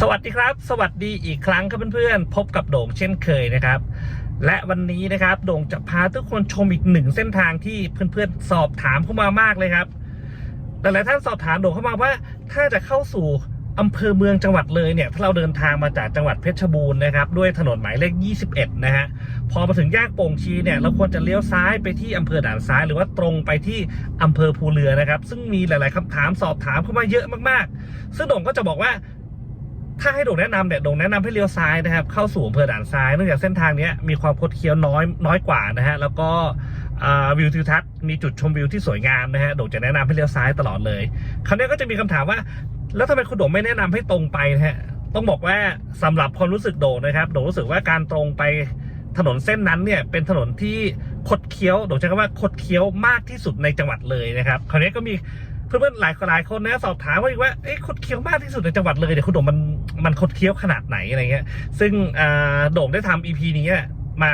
สวัสดีครับ สวัสดีอีกครั้งครับเพื่อนๆ พบกับโด่งเช่นเคยนะครับ และวันนี้นะครับโด่งจะพาทุกคนชมอีกหนึ่งเส้นทางที่เพื่อนๆ สอบถามเข้ามามากเลยครับแต่หลายท่านสอบถามโด่งเข้ามาว่า ถ้าจะเข้าสู่อำเภอเมืองจังหวัดเลยเนี่ยถ้าเราเดินทางมาจากจังหวัดเพชรบูรณ์นะครับด้วยถนนหมายเลข 21 นะฮะพอมาถึงแยกโป่งชีเนี่ยเราควรจะเลี้ยวซ้ายไปที่อำเภอด่านซ้าย หรือว่าตรงไปที่อำเภอภูเรือนะครับ ซึ่งมีหลาย ๆคำถามสอบถามเข้ามาเยอะมากๆ ซึ่งโด่งก็จะบอกว่า ถ้าให้โด่งแนะนำเนี่ยโด่งแนะนำให้เลี้ยวซ้ายนะครับ เข้าสู่อำเภอด่านซ้ายเนื่องจากเส้นทางนี้มีความคดเคี้ยวน้อยน้อยกว่านะฮะแล้วก็วิวทิวทัศน์มีจุดชมวิวที่สวยงามนะฮะโด่งจะแนะนำให้เลี้ยวซ้ายตลอดเลยคราวนี้ก็จะมีคำถามว่า แล้วทำไมคุณโด่งไม่แนะนำให้ตรงไปนะฮะต้องบอกว่าสำหรับความรู้สึกโด่งนะครับโด่งรู้สึกว่าการตรงไปถนนเส้นนั้นเนี่ยเป็นถนนที่คดเคี้ยวโด่งใช้คำว่าคดเคี้ยวมากที่สุดในจังหวัดเลยนะครับคราวนี้ก็มี เพื่อนๆหลายหลายคนนะสอบถามว่าอีกว่าเอ๊ะคดเคี้ยวมากที่สุดในจังหวัดเลยเนี่ยคุณโด่งมันมันคดเคี้ยวขนาดไหนอะไรเงี้ย ซึ่งอ่าโด่งได้ทำ EP นี้มา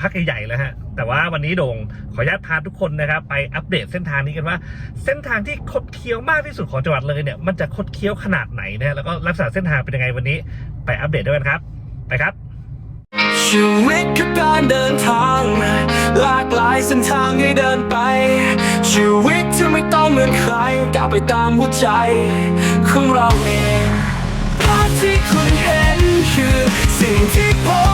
พักใหญ่ๆแล้วฮะ แต่ว่าวันนี้โด่งขออนุญาตพาทุกคนนะครับ ไปอัปเดตเส้นทางนี้กันว่า เส้นทางที่คดเคี้ยวมากที่สุดของจังหวัดเลยเนี่ย มันจะคดเคี้ยวขนาดไหนนะฮะแล้วก็ลักษณะเส้นทางเป็นยังไงวันนี้ ไปอัปเดตด้วยกันครับ ไปครับชีวิตคือการเดินทางหลากหลายเส้นทางให้เดินไป ชีวิตที่ไม่ต้องเหมือนใครก้าวไปตามหัวใจของเราเองภาพที่คุณเห็นคือสิ่งที่ผม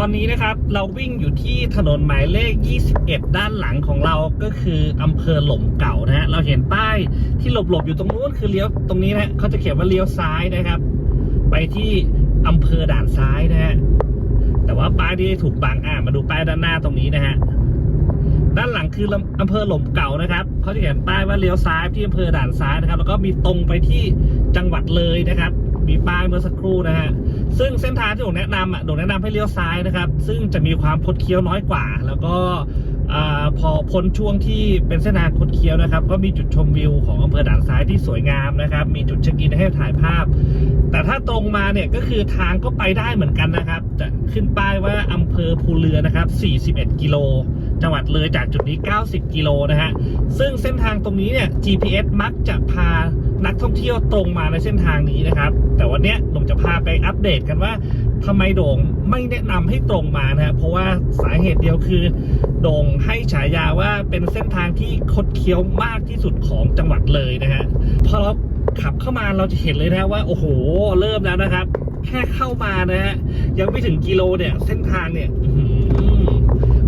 ตอนนี้นะครับเราวิ่งอยู่ที่ถนนหมายเลข 21 ด้านหลังของเราก็คืออำเภอหล่มเก่านะฮะเราเห็นป้ายที่หลบๆอยู่ตรงนู้นคือเลี้ยวตรงนี้นะฮะเขาจะเขียนว่าเลี้ยวซ้ายนะครับ ไปที่อำเภอด่านซ้ายนะฮะแต่ว่าป้ายที่ถูกบังอ่ามาดูป้ายด้านหน้าตรงนี้นะฮะด้านหลังคืออำเภอหล่มเก่านะครับเขาจะเขียนป้ายว่าเลี้ยวซ้ายที่อำเภอด่านซ้ายนะครับ แล้วก็มีตรงไปที่จังหวัดเลยนะครับ มีป้ายเมื่อสักครู่นะฮะซึ่งเส้นทางที่ผมแนะนำอะผมแนะนำให้เลี้ยวซ้ายนะครับ ซึ่งจะมีความคดเคี้ยวน้อยกว่า แล้วก็อพอพ้นช่วงที่เป็นเส้นทางคดเคี้ยวนะครับ ก็มีจุดชมวิวของอำเภอด่านซ้ายที่สวยงามนะครับ มีจุดเช็คอินให้ถ่ายภาพ แต่ถ้าตรงมาเนี่ยก็คือทางก็ไปได้เหมือนกันนะครับ จะขึ้นป้ายว่าอำเภอภูเรือนะครับ 41 กิโลจังหวัดเลยจากจุดนี้ 90 กิโลนะฮะ ซึ่งเส้นทางตรงนี้เนี่ย GPS มักจะพา นักท่องเที่ยวตรงมาในเส้นทางนี้นะครับ แต่วันนี้ผมจะพาไปอัปเดตกันว่าทำไมโด่งไม่แนะนำให้ตรงมานะฮะเพราะว่าสาเหตุเดียวคือ โด่งให้ฉายาว่าเป็นเส้นทางที่คดเคี้ยวมากที่สุดของจังหวัดเลยนะฮะพอเราขับเข้ามาเราจะเห็นเลยนะว่า โอ้โห เริ่มแล้วนะครับ แค่เข้ามานะฮะยังไม่ถึงกิโลเนี่ย เส้นทางเนี่ย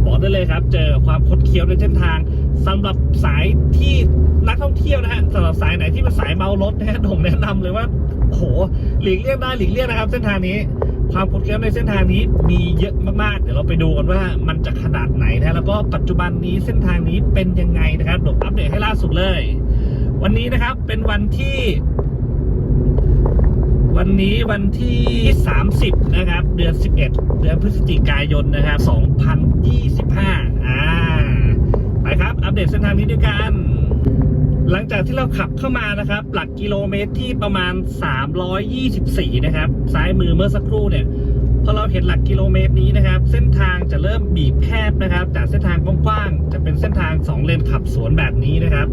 บอกได้เลยครับ เจอความคดเคี้ยวในเส้นทาง สำหรับสายที่นักท่องเที่ยวนะฮะสำหรับสายไหนที่เป็นสายเมารถนะฮะผมแนะนำเลยว่าโอ้โหหลีกเลี่ยงได้หลีกเลี่ยงนะครับ เส้นทางนี้ความคดเคี้ยวในเส้นทางนี้มีเยอะมากๆ เดี๋ยวเราไปดูกันว่ามันจะขนาดไหนนะแล้วก็ปัจจุบันนี้เส้นทางนี้เป็นยังไงนะครับเดี๋ยวอัปเดตให้ล่าสุดเลย วันนี้นะครับเป็นวันที่ วันนี้วันที่ 30 นะครับ เดือน 11 เดือนพฤศจิกายนนะครับ 2025 อัปเดตเส้นทางนี้ด้วยกัน หลังจากที่เราขับเข้ามานะครับ หลักกิโลเมตรที่ประมาณ 324 นะครับ ซ้ายมือเมื่อสักครู่เนี่ยพอเราเห็นหลักกิโลเมตรนี้นะครับ เส้นทางจะเริ่มบีบแคบนะครับ จากเส้นทางกว้างๆจะเป็นเส้นทาง 2 เลนขับสวนแบบนี้นะครับ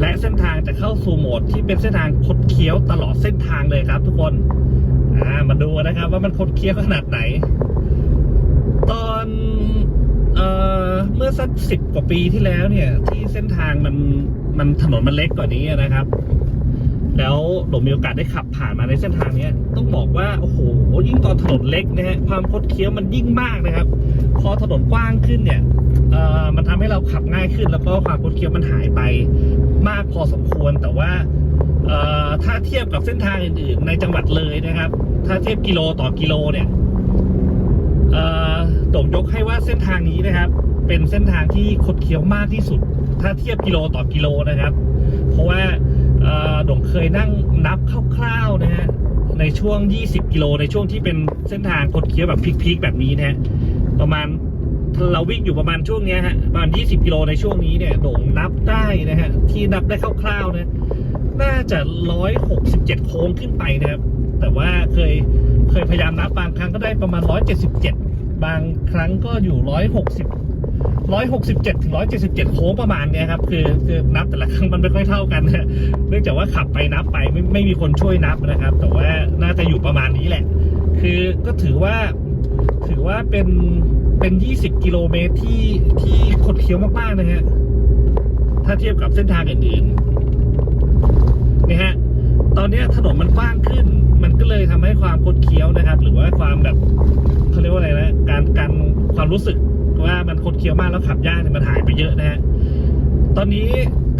และเส้นทางจะเข้าสู่โหมดที่เป็นเส้นทางคดเคี้ยวตลอดเส้นทางเลยครับ ทุกคนอ่ามาดูนะครับว่ามันคดเคี้ยวขนาดไหน ตอนเอ่ อเมื่อสักสิบกว่าปีที่แล้วเนี่ย ที่เส้นทางมันมันถนนมันเล็กกว่านี้นะครับ แล้วผมมีโอกาสได้ขับผ่านมาในเส้นทางเนี้ย ต้องบอกว่าโอ้โหยิ่งตอนถนนเล็กนะฮะความคดเคี้ยวมันยิ่งมากนะครับ พอถนนกว้างขึ้นเนี่ยเอ่อมันทำให้เราขับง่ายขึ้น แล้วก็ความคดเคี้ยวมันหายไปมากพอสมควรแต่ว่าเอ่อถ้าเทียบกับเส้นทางอื่นๆในจังหวัดเลยนะครับ ถ้าเทียบกิโลต่อกิโลเนี่ยเอ่อตกยกให้ว่าเส้นทางนี้นะครับ เป็นเส้นทางที่คดเคี้ยวมากที่สุด ถ้าเทียบกิโลต่อกิโลนะครับ เพราะว่าโด่งเคยนั่งนับคร่าวๆนะฮะในช่วง 20 กิโล ในช่วงที่เป็นเส้นทางคดเคี้ยวแบบพลิกๆแบบนี้นะฮะประมาณเราวิ่งอยู่ประมาณช่วงนี้ฮะประมาณ 20 กิโลในช่วงนี้เนี่ยโด่งนับได้นะฮะที่นับได้คร่าวๆนะน่าจะร้อยหกสิบเจ็ดโค้งขึ้นไปนะครับ แต่ว่าเคยเคยพยายามนับบางครั้งก็ได้ประมาณร้อยเจ็ดสิบเจ็ดบางครั้งก็อยู่ร้อยหกสิบ ร้อยหกสิบเจ็ดถึงร้อยเจ็ดสิบเจ็ดโค้งประมาณเนี้ยครับคือคือนับแต่ละครั้งมันไม่ค่อยเท่ากันนะเนื่องจากว่าขับไปนับไปไม่ไม่มีคนช่วยนับนะครับ แต่ว่าน่าจะอยู่ประมาณนี้แหละ คือก็ถือว่าถือว่าเป็นเป็น 20 กิโลเมตรที่ที่คดเคี้ยวมากๆนะฮะ ถ้าเทียบกับเส้นทางอื่นๆนี่ฮะ ตอนนี้ถนนมันกว้างขึ้น มันก็เลยทำให้ความคดเคี้ยวนะครับ หรือว่าความแบบเขาเรียกว่าอะไรนะ การการความรู้สึก ว่ามันคดเคี้ยวมากแล้วขับยากเนี่ยมันหายไปเยอะนะฮะตอนนี้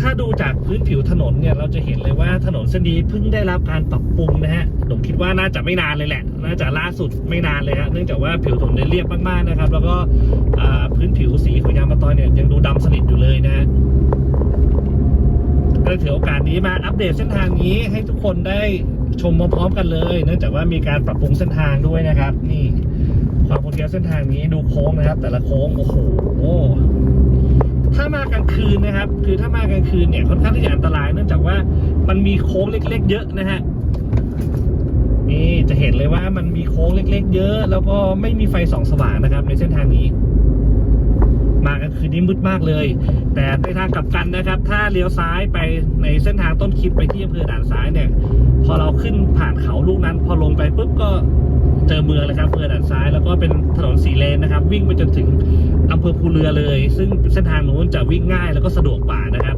ถ้าดูจากพื้นผิวถนนเนี่ยเราจะเห็นเลยว่าถนนเส้นนี้เพิ่งได้รับการปรับปรุงนะฮะผมคิดว่าน่าจะไม่นานเลยแหละ น่าจะล่าสุดไม่นานเลยฮะเนื่องจากว่าผิวถนนเรียบมากๆนะครับ แล้วก็พื้นผิวสีของยางมะตอยเนี่ยยังดูดำสนิทอยู่เลยนะฮะก็ถือโอกาสนี้มาอัปเดตเส้นทางนี้ให้ทุกคนได้ชมพร้อมๆกันเลย เนื่องจากว่ามีการปรับปรุงเส้นทางด้วยนะครับ นี่ ความโคดเคี้ยวเส้นทางนี้ดูโค้งนะครับ แต่ละโค้งโอ้โหถ้ามากลางคืนนะครับ คือถ้ามากลางคืนเนี่ยค่อนข้างที่จะอันตรายเนื่องจากว่ามันมีโค้งเล็ก ๆ เยอะนะฮะนี่จะเห็นเลยว่ามันมีโค้งเล็ก ๆ เยอะ แล้วก็ไม่มีไฟส่องสว่างนะครับ ในเส้นทางนี้ มากลางคืนนี้มืดมากเลย แต่ในทางกลับกันนะครับ ถ้าเลี้ยวซ้ายไปในเส้นทางต้นคลิปไปที่อำเภอด่านซ้ายเนี่ย พอเราขึ้นผ่านเขาลูกนั้น พอลงไปปุ๊บก็ เจอเมืองเลยครับอำเภอด่านซ้าย แล้วก็เป็นถนนสีเลนนะครับ วิ่งไปจนถึงอำเภอภูเรือเลย ซึ่งเส้นทางนู้นจะวิ่งง่ายแล้วก็สะดวกกว่านะครับ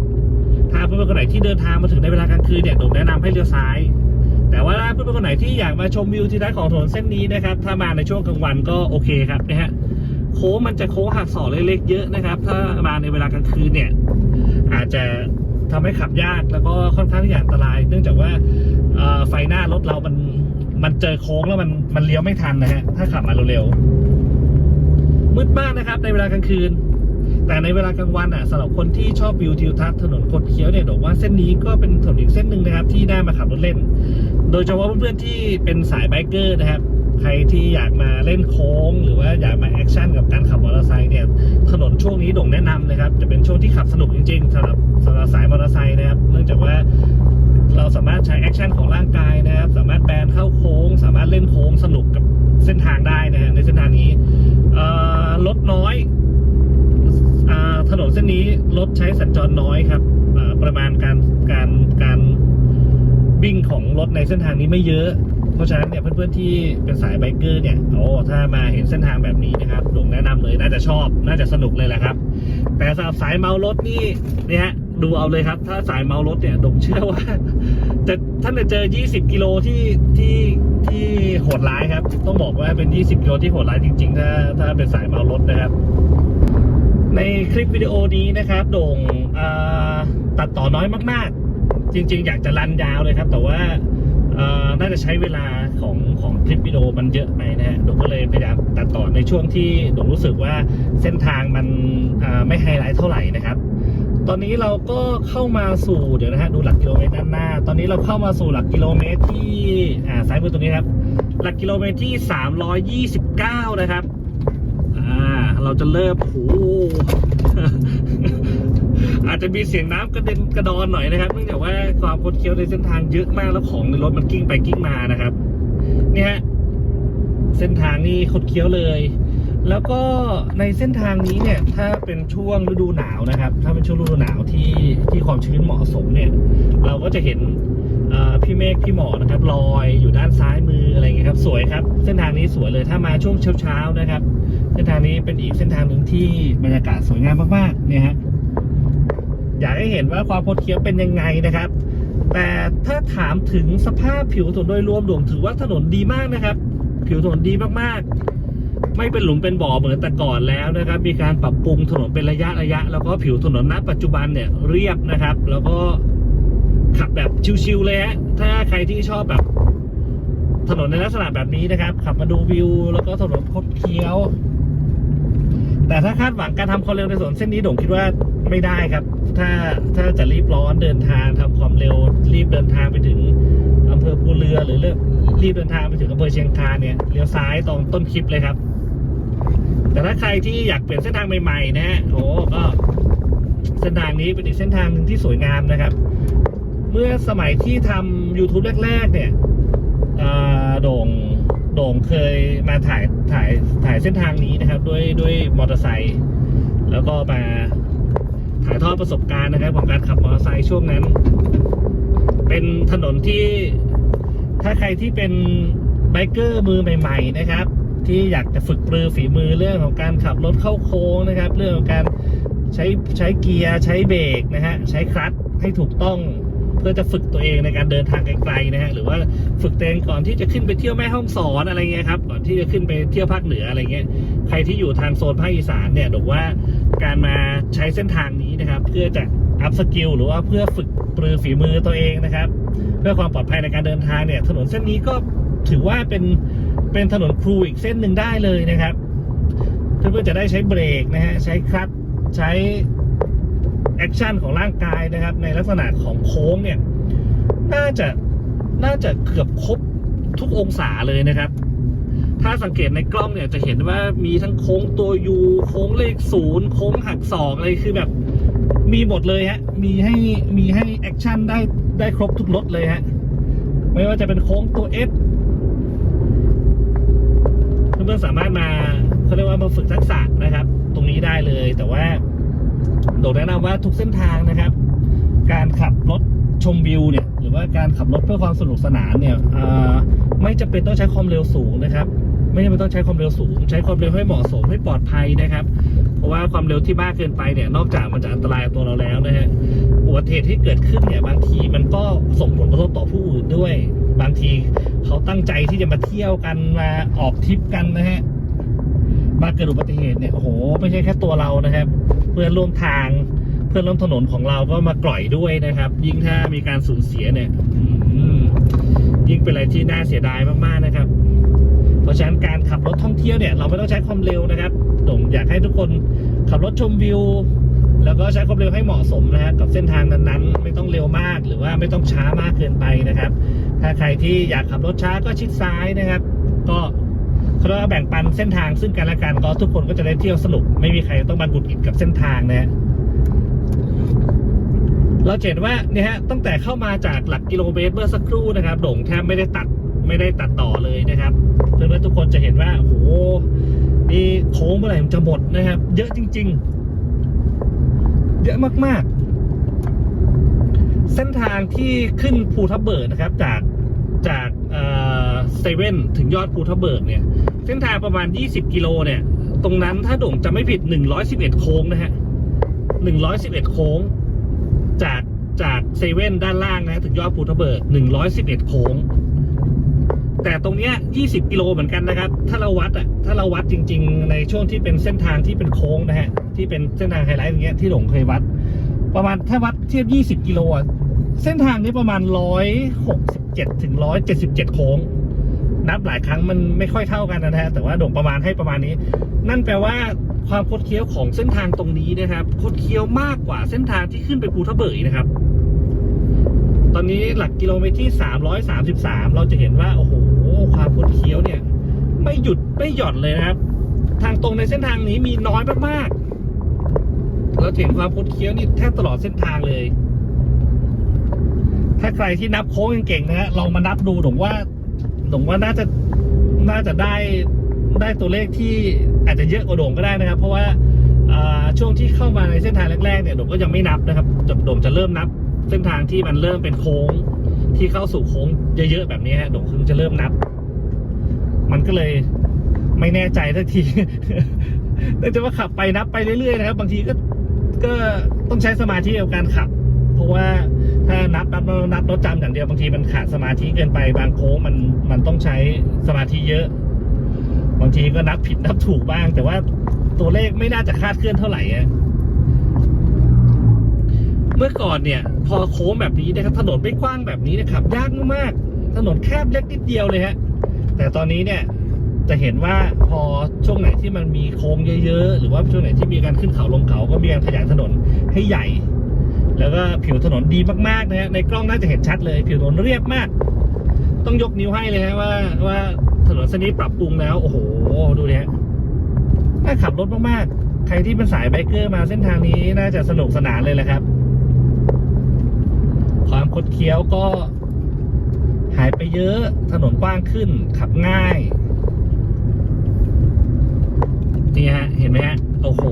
ถ้าเพื่อนๆคนไหนที่เดินทางมาถึงในเวลากลางคืนเนี่ยผมแนะนำให้เลี้ยวซ้าย แต่ว่าถ้าเพื่อนๆคนไหนที่อยากมาชมวิวที่ได้ของถนนเส้นนี้นะครับ ถ้ามาในช่วงกลางวันก็โอเคครับนะฮะโค้งมันจะโค้งหักศอกเล็กๆเยอะนะครับ ถ้ามาในเวลากลางคืนเนี่ย อาจจะทำให้ขับยากแล้วก็ค่อนข้างที่จะอันตราย เนื่องจากว่าไฟหน้ารถเรามัน มันเจอโค้งแล้วมันมันเลี้ยวไม่ทันนะฮะ ถ้าขับมาเร็วๆ มืดมากนะครับ ในเวลากลางคืน แต่ในเวลากลางวันอะสำหรับคนที่ชอบวิวทิวทัศน์ถนนคดเคี้ยวเนี่ยบอกว่าเส้นนี้ก็เป็นถนนอีกเส้นหนึ่งนะครับ ที่ได้มาขับรถเล่น โดยเฉพาะเพื่อนๆที่เป็นสายไบเกอร์นะครับใครที่อยากมาเล่นโค้ง หรือว่าอยากมาแอคชั่นกับการขับมอเตอร์ไซค์เนี่ยถนนช่วงนี้โด่งแนะนำนะครับ จะเป็นช่วงที่ขับสนุกจริงๆสำหรับสำหรับสายมอเตอร์ไซค์นะครับ เนื่องจากว่า เราสามารถใช้แอคชั่นของร่างกายนะครับ สามารถแบนเข้าโค้ง สามารถเล่นโค้งสนุกกับเส้นทางได้นะฮะในเส้นทางนี้รถน้อยอถนนเส้นนี้รถใช้สัญจรน้อยครับประมาณการการการวิ่งของรถในเส้นทางนี้ไม่เยอะ เพราะฉะนั้นเนี่ยเพื่อนๆที่เป็นสายไบเกอร์เนี่ยโอ้ถ้ามาเห็นเส้นทางแบบนี้นะครับดงแนะนำเลยน่าจะชอบน่าจะสนุกเลยแหละครับ แต่สำหรับสายเมารถนี่เนี่ยฮะ ดูเอาเลยครับ ถ้าสายเมารถเนี่ยดงเชื่อว่าจะท่านจะเจอ 20 กิโลที่ที่ที่โหดร้ายครับ ต้องบอกว่าเป็น 20 กิโลที่โหดร้ายจริง ๆ ถ้าถ้าเป็นสายเมารถนะครับ ในคลิปวิดีโอนี้นะครับ โด่งตัดต่อน้อยมาก ๆ จริง ๆ อยากจะรันยาวเลยครับ แต่ว่าน่าจะใช้เวลาของของคลิปวิดีโอมันเยอะไปนะฮะโด่งก็เลยพยายามตัดต่อในช่วงที่ด่งรู้สึกว่าเส้นทางมันไม่ไฮไลท์เท่าไหร่นะครับ ตอนนี้เราก็เข้ามาสู่เดี๋ยวนะฮะดูหลักกิโลเมตรด้านหน้า ตอนนี้เราเข้ามาสู่หลักกิโลเมตรที่อ่าซ้ายมือตรงนี้ครับ หลักกิโลเมตรที่329นะครับอ่าเราจะเริ่มโหอาจจะมีเสียงน้ำกระเด็นกระดอนหน่อยนะครับเนื่องจากว่าความคดเคี้ยวในเส้นทางเยอะมากแล้วของในรถมันกิ้งไปกิ้งมานะครับ เนี่ฮะเส้นทางนี่คดเคี้ยวเลย แล้วก็ในเส้นทางนี้เนี่ยถ้าเป็นช่วงฤดูหนาวนะครับ ถ้าเป็นช่วงฤดูหนาวที่ที่ความชื้นเหมาะสมเนี่ยเราก็จะเห็นพี่เมฆพี่หมอนะครับลอยอยู่ด้านซ้ายมืออะไรเงี้ยครับสวยครับ เส้นทางนี้สวยเลยถ้ามาช่วงเช้าๆนะครับ เส้นทางนี้เป็นอีกเส้นทางหนึ่งที่บรรยากาศสวยงามมากๆเนี่ยฮะอยากให้เห็นว่าความคดเคี้ยวเป็นยังไงนะครับ แต่ถ้าถามถึงสภาพผิวถนนโดยรวมดวงถือว่าถนนดีมากนะครับ ผิวถนนดีมากๆ ไม่เป็นหลุมเป็นบ่อเหมือนแต่ก่อนแล้วนะครับ มีการปรับปรุงถนนเป็นระยะระยะ แล้วก็ผิวถนนณปัจจุบันเนี่ยเรียบนะครับ แล้วก็ขับแบบชิวๆเลยฮะถ้าใครที่ชอบแบบ ถนนในลักษณะแบบนี้นะครับ ขับมาดูวิว แล้วก็ถนนคดเคี้ยว แต่ถ้าคาดหวังการทำความเร็วในถนนเส้นนี้ดงคิดว่าไม่ได้ครับ ถ้าถ้าจะรีบร้อนเดินทางทำความเร็ว รีบเดินทางไปถึงอำเภอภูเรือหรือเลือกรีบเดินทางไปถึงอำเภอเชียงคานเนี่ยเลี้ยวซ้ายตรงต้นคลิปเลยครับ แต่ถ้าใครที่อยากเปลี่ยนเส้นทางใหม่ๆนะฮะโอ้ก็เส้นทางนี้เป็นอีกเส้นทางหนึ่งที่สวยงามนะครับ เมื่อสมัยที่ทำ YouTube แรก ๆ เนี่ยโด่งโด่งเคยมาถ่ายถ่ายถ่ายเส้นทางนี้นะครับ ด้วยด้วยมอเตอร์ไซค์แล้วก็มาถ่ายทอดประสบการณ์นะครับ ของการขับมอเตอร์ไซค์ช่วงนั้น เป็นถนนที่ถ้าใครที่เป็นไบเกอร์มือใหม่ ๆ นะครับ ที่อยากจะฝึกปรือฝีมือเรื่องของการขับรถเข้าโค้งนะครับ เรื่องของการใช้ใช้เกียร์ใช้เบรกนะฮะใช้คลัตช์ให้ถูกต้องเพื่อจะฝึกตัวเองในการเดินทางไกลๆนะฮะหรือว่าฝึกตัวเองก่อนที่จะขึ้นไปเที่ยวแม่ห้องสอนอะไรเงี้ยครับก่อนที่จะขึ้นไปเที่ยวภาคเหนืออะไรเงี้ยใครที่อยู่ทางโซนภาคอีสานเนี่ยบอกว่าการมาใช้เส้นทางนี้นะครับ เพื่อจะอัพสกิลหรือว่าเพื่อฝึกปรือฝีมือตัวเองนะครับ เพื่อความปลอดภัยในการเดินทางเนี่ย ถนนเส้นนี้ก็ถือว่าเป็น เป็นถนนครูอีกเส้นหนึ่งได้เลยนะครับ เพื่อจะได้ใช้เบรกนะฮะใช้คลัตช์ใช้แอคชั่นของร่างกายนะครับ ในลักษณะของโค้งเนี่ย น่าจะน่าจะเกือบครบทุกองศาเลยนะครับ ถ้าสังเกตในกล้องเนี่ยจะเห็นว่ามีทั้งโค้งตัวยูโค้งเลขศูนย์โค้งหักศอกอะไรคือแบบมีหมดเลยฮะ มีให้มีให้แอคชั่นได้ได้ครบทุกรถเลยฮะ ไม่ว่าจะเป็นโค้งตัว S พื่อนๆสามารถมาเขาเรียกว่ามาฝึกทักษะนะครับ ตรงนี้ได้เลย แต่ว่าโดดแนะนำว่าทุกเส้นทางนะครับ การขับรถชมวิวเนี่ยหรือว่าการขับรถเพื่อความสนุกสนานเนี่ยไม่จำเป็นต้องใช้ความเร็วสูงนะครับ ไม่จำเป็นต้องใช้ความเร็วสูง ใช้ความเร็วให้เหมาะสมให้ปลอดภัยนะครับ เพราะว่าความเร็วที่มากเกินไปเนี่ยนอกจากมันจะอันตรายตัวเราแล้วนะฮะอุบัติเหตุที่เกิดขึ้นเนี่ยบางทีมันก็ส่งผลกระทบต่อผู้อื่นด้วย บางที เขาตั้งใจที่จะมาเที่ยวกันมาออกทริปกันนะฮะมาเกิดอุบัติเหตุเนี่ยโอ้โห ไม่ใช่แค่ตัวเรานะครับ เพื่อนร่วมทางเพื่อนร่วมถนนของเราก็มากร่อยด้วยนะครับ ยิ่งถ้ามีการสูญเสียเนี่ยยิ่งเป็นอะไรที่น่าเสียดายมากๆนะครับ เพราะฉะนั้นการขับรถท่องเที่ยวเนี่ย เราไม่ต้องใช้ความเร็วนะครับผมอยากให้ทุกคนขับรถชมวิว แล้วก็ใช้ความเร็วให้เหมาะสมนะฮะกับเส้นทางนั้นๆ ไม่ต้องเร็วมากหรือว่าไม่ต้องช้ามากเกินไปนะครับ ถ้าใครที่อยากขับรถช้าก็ชิดซ้ายนะครับ ก็เขาเรียกว่าแบ่งปันเส้นทางซึ่งกันและกันก็ทุกคนก็จะได้เที่ยวสนุก ไม่มีใครต้องมาหงุดหงิดกับเส้นทางนะฮะเราเห็นว่าเนี่ยฮะตั้งแต่เข้ามาจากหลักกิโลเมตรเมื่อสักครู่นะครับโด่งแทบไม่ได้ตัดไม่ได้ตัดต่อเลยนะครับเพื่อนๆทุกคนจะเห็นว่าโอ้โหนี่โค้งเมื่อไหร่มันจะหมดนะครับ เยอะจริง ๆ เยอะมากๆ เส้นทางที่ขึ้นภูทับเบิกนะครับ จากจากเซเว่นถึงยอดภูทับเบิกเนี่ย เส้นทางประมาณ 20 กิโลเนี่ย ตรงนั้นถ้าโด่งจะไม่ผิด 111 โค้งนะฮะ 111 โค้ง จากจากเซเว่นด้านล่างนะถึงยอดภูทับเบิก 111 โค้ง แต่ตรงเนี้ย 20 กิโลเหมือนกันนะครับ ถ้าเราวัดอะ ถ้าเราวัดจริง ๆ ในช่วงที่เป็นเส้นทางที่เป็นโค้งนะฮะ ที่เป็นเส้นทางไฮไลท์อย่างเงี้ยที่หลงเคยวัด ประมาณถ้าวัดเทียบ 20 กิโลเส้นทางนี้ประมาณ 167 ถึง 177 โค้ง นับหลายครั้งมันไม่ค่อยเท่ากันนะฮะแต่ว่าโด่งประมาณให้ประมาณนี้ นั่นแปลว่าความคดเคี้ยวของเส้นทางตรงนี้นะครับ คดเคี้ยวมากกว่าเส้นทางที่ขึ้นไปภูทับเบิกอีกนะครับ ตอนนี้หลักกิโลเมตรที่ 333 เราจะเห็นว่า โอ้โห ความคดเคี้ยวเนี่ย ไม่หยุดไม่หย่อนเลยนะครับ ทางตรงในเส้นทางนี้มีน้อยมากๆ เราเห็นความคดเคี้ยวนี่แทบตลอดเส้นทางเลย ถ้าใครที่นับโค้งเก่งๆนะฮะลองมานับดูหลงว่าหลงว่าน่าจะน่าจะได้ได้ตัวเลขที่อาจจะเยอะกว่าโด่งก็ได้นะครับ เพราะว่าช่วงที่เข้ามาในเส้นทางแรกๆเนี่ยโด่งก็ยังไม่นับนะครับจะโด่งจะเริ่มนับ เส้นทางที่มันเริ่มเป็นโค้งที่เข้าสู่โค้งเยอะๆแบบนี้ฮะโด่งเพิ่งจะเริ่มนับ มันก็เลยไม่แน่ใจทักทีเนื่องจากว่าขับไปนับไปเรื่อยๆนะครับ บางทีก็ ก็ต้องใช้สมาธิกับการขับ เพราะว่าถ้านับนับนับรถจำอย่างเดียวบางทีมันขาดสมาธิเกินไปบางโค้งมันมันต้องใช้สมาธิเยอะ บางทีก็นับผิดนับถูกบ้าง แต่ว่าตัวเลขไม่น่าจะคาดเคลื่อนเท่าไหร่เมื่อก่อนเนี่ย พอโค้งแบบนี้นะครับถนนไม่กว้างแบบนี้นะครับยากมากถนนแคบเล็กนิดเดียวเลยฮะแต่ตอนนี้เนี่ย จะเห็นว่าพอช่วงไหนที่มันมีโค้งเยอะๆ หรือว่าช่วงไหนที่มีการขึ้นเขาลงเขาก็มีการขยายถนนให้ใหญ่ แล้วก็ผิวถนนดีมากๆนะฮะในกล้องน่าจะเห็นชัดเลย ผิวถนนเรียบมาก ต้องยกนิ้วให้เลยฮะว่าว่าถนนเส้นนี้ปรับปรุงแล้ว โอ้โหดูเนี่ยน่าขับรถมากๆ ใครที่เป็นสายไบเกอร์มาเส้นทางนี้น่าจะสนุกสนานเลยแหละครับ ความคดดเคี้ยวก็หายไปเยอะถนนกว้างขึ้นขับง่าย นี่ฮะ เห็นไหมฮะ โอ้โห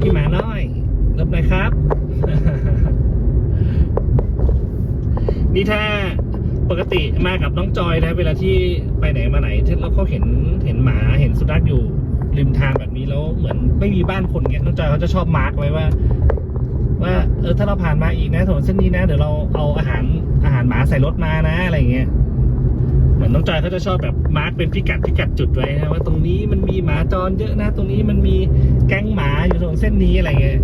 พี่หมาน้อยรบหน่อยครับ นี่ถ้าปกติมากับน้องจอยนะ เวลาที่ไปไหนมาไหนแล้วเขาเห็นเห็นหมาเห็นสุนัขอยู่ริมทางแบบนี้แล้วเหมือนไม่มีบ้านคนเงี้ยน้องจอยเขาจะชอบมาร์กไว้ว่า ว่าเออถ้าเราผ่านมาอีกนะถนนเส้นนี้นะ เดี๋ยวเราเอาอาหารอาหารหมาใส่รถมานะอะไรเงี้ย เหมือนน้องจอยเขาจะชอบแบบมาร์กเป็นพิกัดพิกัดจุดไว้นะว่าตรงนี้มันมีหมาจรเยอะนะ ตรงนี้มันมีแก๊งหมาอยู่ถนนเส้นนี้อะไรเงี้ย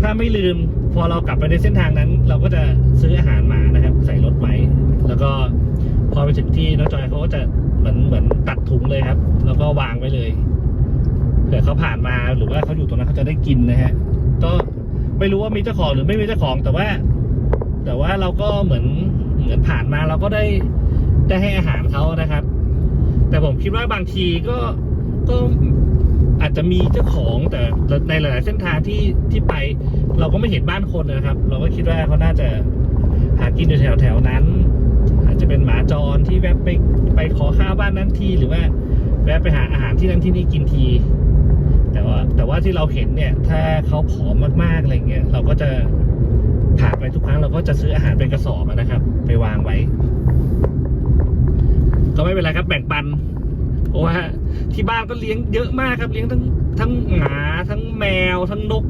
ถ้าไม่ลืมพอเรากลับไปในเส้นทางนั้น เราก็จะซื้ออาหารหมานะครับใส่รถไว้แล้วก็พอไปถึงที่น้องจอยเขาก็จะเหมือนเหมือนตัดถุงเลยครับ แล้วก็วางไว้เลยเผื่อเขาผ่านมาหรือว่าเขาอยู่ตรงนั้นเขาจะได้กินนะฮะก็ไม่รู้ว่ามีเจ้าของหรือไม่มีเจ้าของแต่ว่า แต่ว่าเราก็เหมือนเหมือนผ่านมาเราก็ได้ ได้ให้อาหารเขานะครับ แต่ผมคิดว่าบางทีก็ก็อาจจะมีเจ้าของแต่ในหลายๆเส้นทางที่ที่ไป เราก็ไม่เห็นบ้านคนนะครับ เราก็คิดว่าเขาน่าจะหากินอยู่แถวแถวๆนั้น อาจจะเป็นหมาจรที่แวะไปไปขอข้าวบ้านนั้นทีหรือว่าแวะไปหาอาหารที่นั่นที่นี่กินที แต่ว่าแต่ว่าที่เราเห็นเนี่ย ถ้าเขาผอมมากๆอะไรเงี้ยเราก็จะผ่านไปทุกครั้งเราก็จะซื้ออาหารเป็นกระสอบนะครับ ไปวางไว้ ก็ไม่เป็นไรครับแบ่งปันเพราะว่าที่บ้านก็เลี้ยงเยอะมากครับเลี้ยงทั้งทั้งหมาทั้งแมว ทั้งนก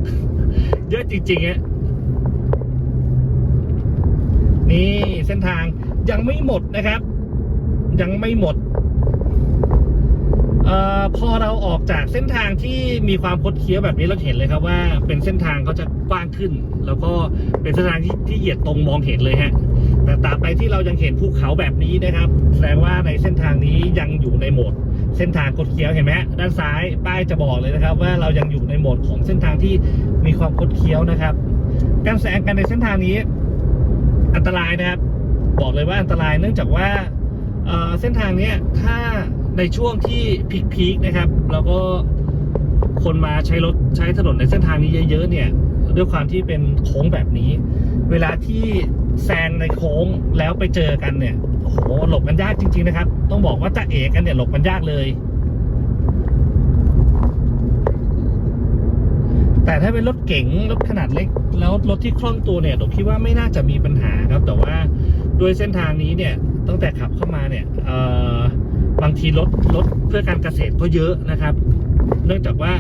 เยอะจริงๆฮะนี่เส้นทางยังไม่หมดนะครับ ยังไม่หมดเอ่อพอเราออกจากเส้นทางที่มีความคดเคี้ยวแบบนี้เราเห็นเลยครับว่าเป็นเส้นทางเขาจะกว้างขึ้น แล้วก็เป็นเส้นทางที่ที่เหยียดตรงมองเห็นเลยฮะ แต่ตราบใดที่เรายังเห็นภูเขาแบบนี้นะครับ แสดงว่าในเส้นทางนี้ยังอยู่ในโหมด เส้นทางคดเคี้ยวเห็นไหมด้านซ้ายป้ายจะบอกเลยนะครับ ว่าเรายังอยู่ในโหมดของเส้นทางที่มีความคดเคี้ยวนะครับ การแซงกันในเส้นทางนี้ อันตรายนะครับ บอกเลยว่าอันตรายเนื่องจากว่าเเส้นทางนี้ถ้าในช่วงที่พีคๆนะครับ แล้วก็คนมาใช้รถใช้ถนนในเส้นทางนี้เยอะๆเนี่ยด้วยความที่เป็นโค้งแบบนี้ เวลาที่ แซงในโค้งแล้วไปเจอกันเนี่ยโอ้โหหลบกันยากจริง ๆ นะครับ ต้องบอกว่าจะเอกกันเนี่ยหลบกันยากเลย แต่ถ้าเป็นรถเก๋งรถขนาดเล็ก แล้วรถที่คล่องตัวเนี่ยผมคิดว่าไม่น่าจะมีปัญหาครับ แต่ว่าด้วยเส้นทางนี้เนี่ยตั้งแต่ขับเข้ามาเนี่ยบางทีรถรถเพื่อการเกษตรก็เยอะนะครับ เนื่องจากว่า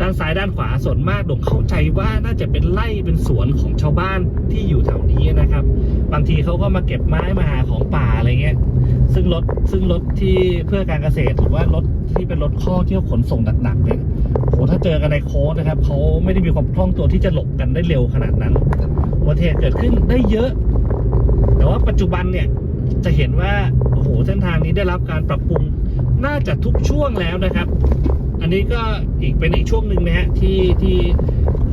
ด้านซ้ายด้านขวาส่วนมากดงเข้าใจว่าน่าจะเป็นไร่เป็นสวนของชาวบ้านที่อยู่แถวนี้นะครับ บางทีเขาก็มาเก็บไม้มาหาของป่าอะไรเงี้ย ซึ่งรถซึ่งรถที่เพื่อการเกษตรหรือว่ารถที่เป็นรถข้อเที่ยวขนส่งหนักๆเนี่ยโหถ้าเจอกันในโค้งนะครับเขาไม่ได้มีความคล่องตัวที่จะหลบกันได้เร็วขนาดนั้นอุบัติเหตุเกิดขึ้นได้เยอะ แต่ว่าปัจจุบันเนี่ยจะเห็นว่าโอ้โหเส้นทางนี้ได้รับการปรับปรุงน่าจะทุกช่วงแล้วนะครับ อันนี้ก็อีกเป็นอีกช่วงหนึ่งนะฮะที่ที่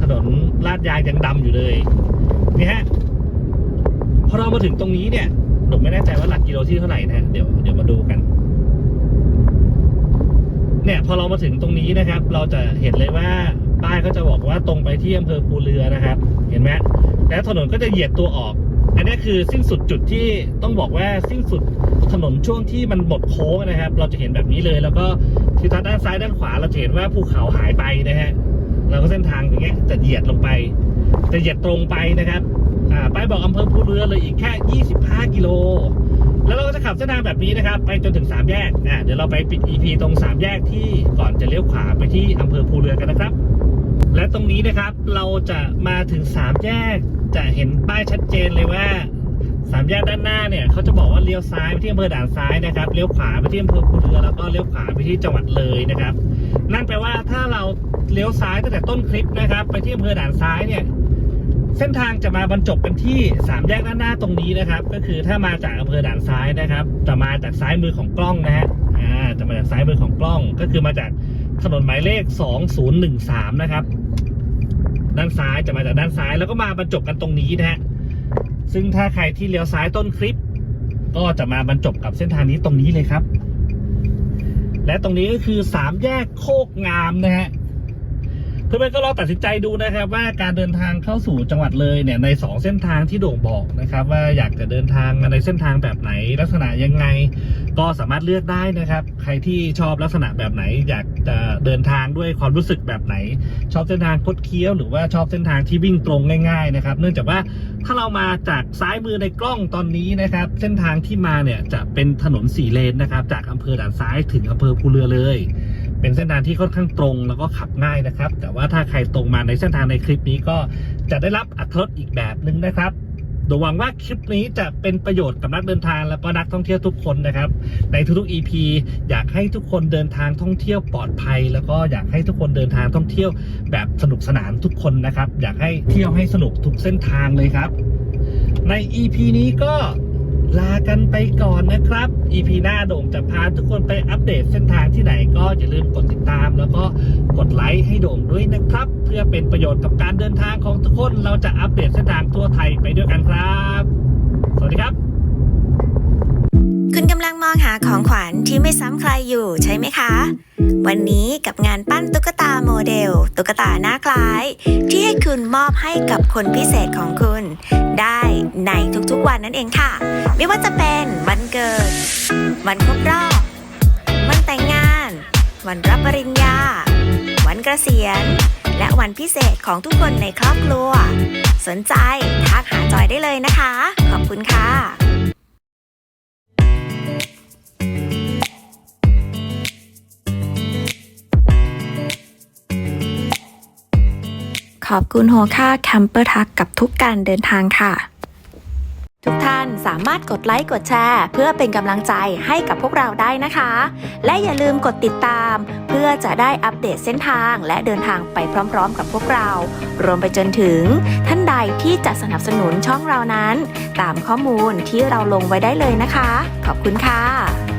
ถนนลาดยางยังดำอยู่เลยนี่ฮะ พอเรามาถึงตรงนี้เนี่ยผมไม่แน่ใจว่าหลักกิโลที่เท่าไหร่นะฮะเดี๋ยวเดี๋ยวมาดูกัน เนี่ยพอเรามาถึงตรงนี้นะครับ เราจะเห็นเลยว่าป้ายเขาจะบอกว่าตรงไปที่อำเภอภูเรือนะครับ เห็นไหมแล้วถนนก็จะเหยียดตัวออก อันนี้คือสิ้นสุดจุดที่ต้องบอกว่าสิ้นสุดถนนช่วงที่มันหมดโค้งนะครับ เราจะเห็นแบบนี้เลย แล้วก็ทิศทางด้านซ้ายด้านขวาเราจะเห็นว่าภูเขาหายไปนะฮะแล้วก็เส้นทางอย่างเงี้ยจะเหยียดลงไป จะเหยียดตรงไปนะครับ อ่าป้ายบอกอำเภอภูเรือเลยอีกแค่ 25 กิโล แล้วเราก็จะขับเส้นทางแบบนี้นะครับ ไปจนถึง 3 แยกอ่าเดี๋ยวเราไปปิด EP ตรง 3 แยกที่ก่อนจะเลี้ยวขวาไปที่อำเภอภูเรือกันนะครับ และตรงนี้นะครับเราจะมาถึง 3 แยกจะเห็นป้ายชัดเจนเลยว่าสามแยกด้านหน้าเนี่ยเขาจะบอกว่าเลี้ยวซ้ายไปที่อำเภอด่านซ้ายนะครับเลี้ยวขวาไปที่อำเภอภูเรือแล้วก็เลี้ยวขวาไปที่จังหวัดเลยนะครับ นั่นแปลว่าถ้าเราเลี้ยวซ้ายตั้งแต่ต้นคลิปนะครับ ไปที่อำเภอด่านซ้ายเนี่ย เส้นทางจะมาบรรจบกันที่สามแยกด้านหน้าตรงนี้นะครับ ก็คือถ้ามาจากอำเภอด่านซ้ายนะครับ จะมาจากซ้ายมือของกล้องนะฮะอ่าจะมาจากซ้ายมือของกล้อง ก็คือมาจากถนนหมายเลข 2013 นะครับ ด้านซ้ายจะมาจากด้านซ้ายแล้วก็มาบรรจบกันตรงนี้นะฮะซึ่งถ้าใครที่เลี้ยวซ้ายต้นคลิป ก็จะมาบรรจบกับเส้นทางนี้ตรงนี้เลยครับ และตรงนี้ก็คือสามแยกโคกงามนะฮะ เพื่อนๆก็ลองตัดสินใจดูนะครับ ว่าการเดินทางเข้าสู่จังหวัดเลยเนี่ยในสองเส้นทางที่โด่งบอกนะครับ ว่าอยากจะเดินทางมาในเส้นทางแบบไหน ลักษณะยังไง ก็สามารถเลือกได้นะครับ ใครที่ชอบลักษณะแบบไหน อยากจะเดินทางด้วยความรู้สึกแบบไหน ชอบเส้นทางคดเคี้ยวหรือว่าชอบเส้นทางที่วิ่งตรงง่าย ๆ นะครับ เนื่องจากว่าถ้าเรามาจากซ้ายมือในกล้องตอนนี้นะครับ เส้นทางที่มาเนี่ยจะเป็นถนนสี่เลนนะครับ จากอำเภอด่านซ้ายถึงอำเภอภูเรือเลย เป็นเส้นทางที่ค่อนข้างตรงแล้วก็ขับง่ายนะครับ แต่ว่าถ้าใครตรงมาในเส้นทางในคลิปนี้ก็จะได้รับอัตรสอีกแบบหนึ่งนะครับโดยหวังว่าคลิปนี้จะเป็นประโยชน์กับนักเดินทางแล้วก็นักท่องเที่ยวทุกคนนะครับ ในทุกๆ EP อยากให้ทุกคนเดินทางท่องเที่ยวปลอดภัย แล้วก็อยากให้ทุกคนเดินทางท่องเที่ยวแบบสนุกสนานทุกคนนะครับ อยากให้เที่ยวให้สนุกทุกเส้นทางเลยครับ ใน EP นี้ก็ ลากันไปก่อนนะครับ EP หน้าโด่งจะพาทุกคนไปอัปเดตเส้นทางที่ไหนก็อย่าลืมกดติดตาม แล้วก็กดไลค์ให้โด่งด้วยนะครับ เพื่อเป็นประโยชน์กับการเดินทางของทุกคน เราจะอัปเดตเส้นทางทั่วไทยไปด้วยกันครับ สวัสดีครับ มองหาของขวัญที่ไม่ซ้ำใครอยู่ใช่ไหมคะ วันนี้กับงานปั้นตุ๊กตาโมเดล ตุ๊กตาหน้าคล้าย ที่ให้คุณมอบให้กับคนพิเศษของคุณ ได้ในทุกๆวันนั่นเองค่ะ ไม่ว่าจะเป็นวันเกิด วันครบรอบ วันแต่งงาน วันรับปริญญา วันเกษียณ และวันพิเศษของทุกคนในครอบครัว สนใจทักหาจอยได้เลยนะคะ ขอบคุณค่ะ ขอบคุณโฮค่าแคมเปอร์ทักกับทุกการเดินทางค่ะ ทุกท่านสามารถกดไลค์กดแชร์ เพื่อเป็นกำลังใจให้กับพวกเราได้นะคะ และอย่าลืมกดติดตาม เพื่อจะได้อัปเดตเส้นทางและเดินทางไปพร้อม ๆ กับพวกเรา รวมไปจนถึงท่านใดที่จะสนับสนุนช่องเรานั้น ตามข้อมูลที่เราลงไว้ได้เลยนะคะ ขอบคุณค่ะ